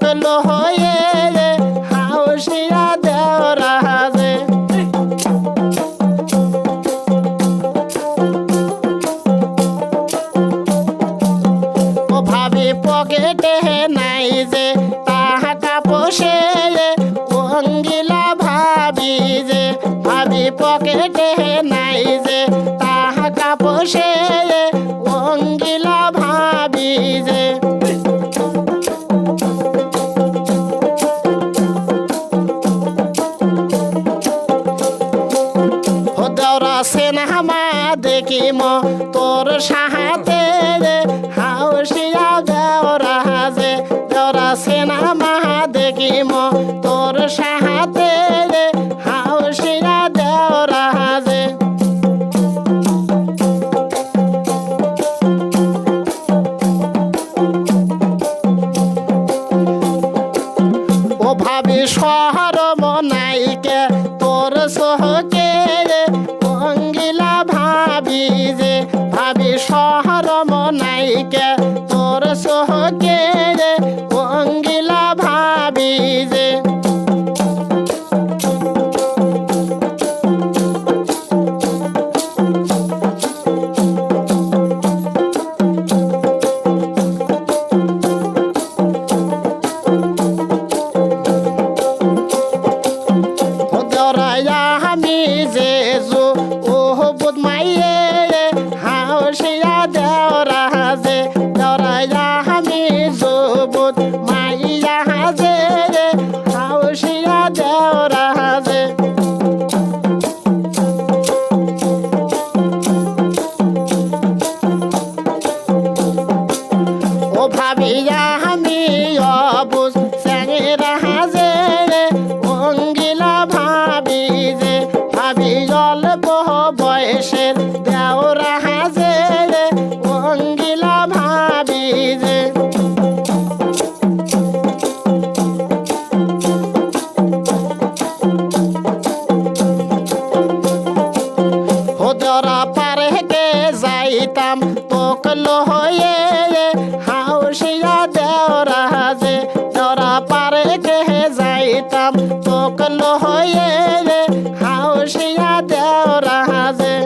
তোক লহয়ে সেনামা দেখিম তোর সাহাতে রে হাউসিয়া দেওরা যে দেওরা সেনামা দেখিম তোর সাহাতে রে হাউসিয়া দেওরা যে ও ভাবি শহর তোর সহকে রে অঙ্গিলা ভাবি যে। আমি যে ভাবিয়া আমি অবুজ স্যাংরা হাজে অঙ্গিলা ভাবি যে ভাবি অল্প বয়সের দেওরা হাজে অঙ্গিলা ভাবি যে যাইতাম তোক লহয়ে যাইতাম হয়ে রে হাউসিয়া দেওরা হাজে।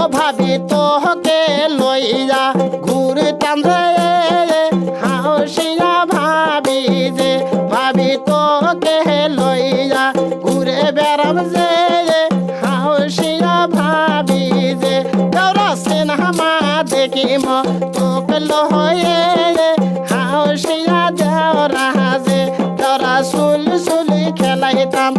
ও ভাবি তোহকে লইয়া ঘুরতাম রে দেখিম তোকে লহয়ে হাউসিয়া দেওরা যে তোরা সুল সুলি খেলাইতাম।